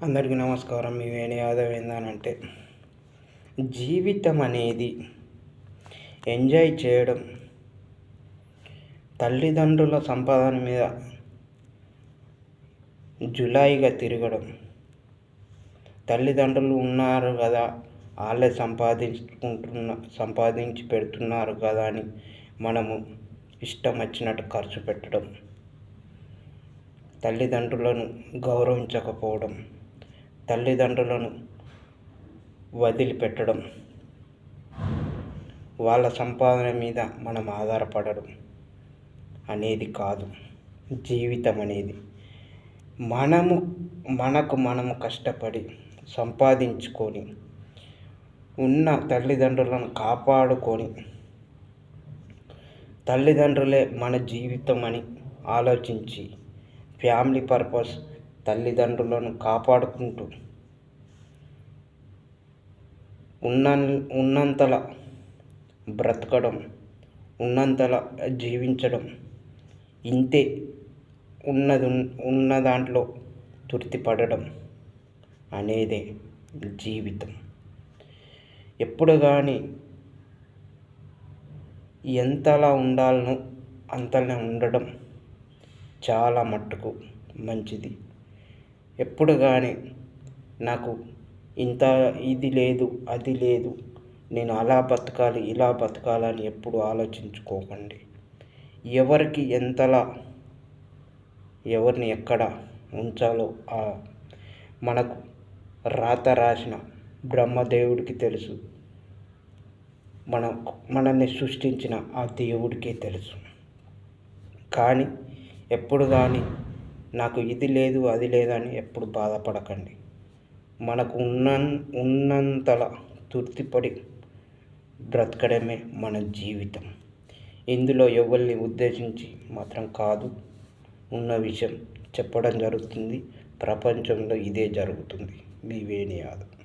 అందరికీ నమస్కారం. మీ యాదవ్ ఏందనంటే జీవితం అనేది ఎంజాయ్ చేయడం తల్లిదండ్రుల సంపాదన మీద జులాయిగా తిరగడం తల్లిదండ్రులు ఉన్నారు కదా వాళ్ళే సంపాదించుకుంటున్న సంపాదించి పెడుతున్నారు కదా అని మనము ఇష్టం వచ్చినట్టు ఖర్చు పెట్టడం తల్లిదండ్రులను గౌరవించకపోవడం తల్లిదండ్రులను వదిలిపెట్టడం వాళ్ళ సంపాదన మీద మనం ఆధారపడడం అనేది కాదు. జీవితం అనేది మనము మనకు మనము కష్టపడి సంపాదించుకొని ఉన్న తల్లిదండ్రులను కాపాడుకొని తల్లిదండ్రులే మన జీవితం అని ఆలోచించి ఫ్యామిలీ పర్పస్ తల్లిదండ్రులను కాపాడుకుంటూ ఉన్న ఉన్నంతల బ్రతకడం ఉన్నంతల జీవించడం ఇంతే ఉన్నది ఉన్న దాంట్లో తృప్తి పడడం అనేదే జీవితం. ఎప్పుడు కానీ ఎంతలా ఉండాలనో అంతలా ఉండడం చాలా మట్టుకు మంచిది. ఎప్పుడు కానీ నాకు ఇంత ఇది లేదు అది లేదు. నేను అలా బతకాలి ఇలా బతకాలని ఎప్పుడు ఆలోచించుకోకండి. ఎవరికి ఎంతలా ఎవరిని ఎక్కడ ఉంచాలో ఆ మనకు రాత రాసిన బ్రహ్మదేవుడికి తెలుసు. మన మనల్ని సృష్టించిన ఆ దేవుడికే తెలుసు. కానీ ఎప్పుడు కానీ నాకు ఇది లేదు అది లేదని ఎప్పుడు బాధపడకండి. మనకు ఉన్న ఉన్నంతల తృప్తిపడి బ్రతకడమే మన జీవితం. ఇందులో ఎవరిని ఉద్దేశించి మాత్రం కాదు ఉన్న విషయం చెప్పడం జరుగుతుంది. ప్రపంచంలో ఇదే జరుగుతుంది. మీ వేణి యాదవ్.